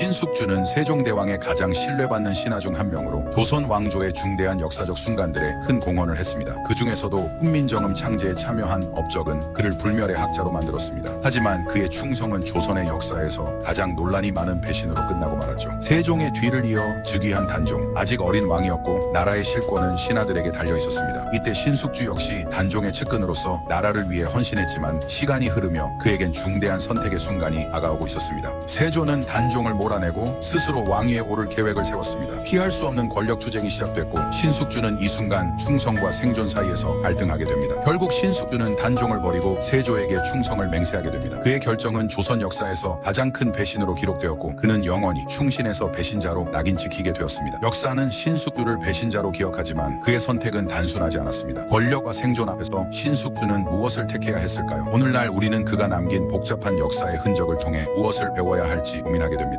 신숙주는 세종대왕의 가장 신뢰받는 신하 중 한 명으로 조선 왕조의 중대한 역사적 순간들에 큰 공헌을 했습니다. 그 중에서도 훈민정음 창제에 참여한 업적은 그를 불멸의 학자로 만들었습니다. 하지만 그의 충성은 조선의 역사에서 가장 논란이 많은 배신으로 끝나고 말았죠. 세종의 뒤를 이어 즉위한 단종, 아직 어린 왕이었고 나라의 실권은 신하들에게 달려 있었습니다. 이때 신숙주 역시 단종의 측근으로서 나라를 위해 헌신했지만 시간이 흐르며 그에겐 중대한 선택의 순간이 다가오고 있었습니다. 세조는 단종 을 몰아내고 스스로 왕위에 오를 계획을 세웠습니다. 피할 수 없는 권력 투쟁이 시작됐고 신숙주는 이 순간 충성과 생존 사이에서 갈등하게 됩니다. 결국 신숙주는 단종을 버리고 세조에게 충성을 맹세하게 됩니다. 그의 결정은 조선 역사에서 가장 큰 배신으로 기록되었고 그는 영원히 충신에서 배신자로 낙인 찍히게 되었습니다. 역사는 신숙주를 배신자로 기억하지만 그의 선택은 단순하지 않았습니다. 권력과 생존 앞에서 신숙주는 무엇을 택해야 했을까요? 오늘날 우리는 그가 남긴 복잡한 역사의 흔적을 통해 무엇을 배워야 할지 고민하게 됩니다.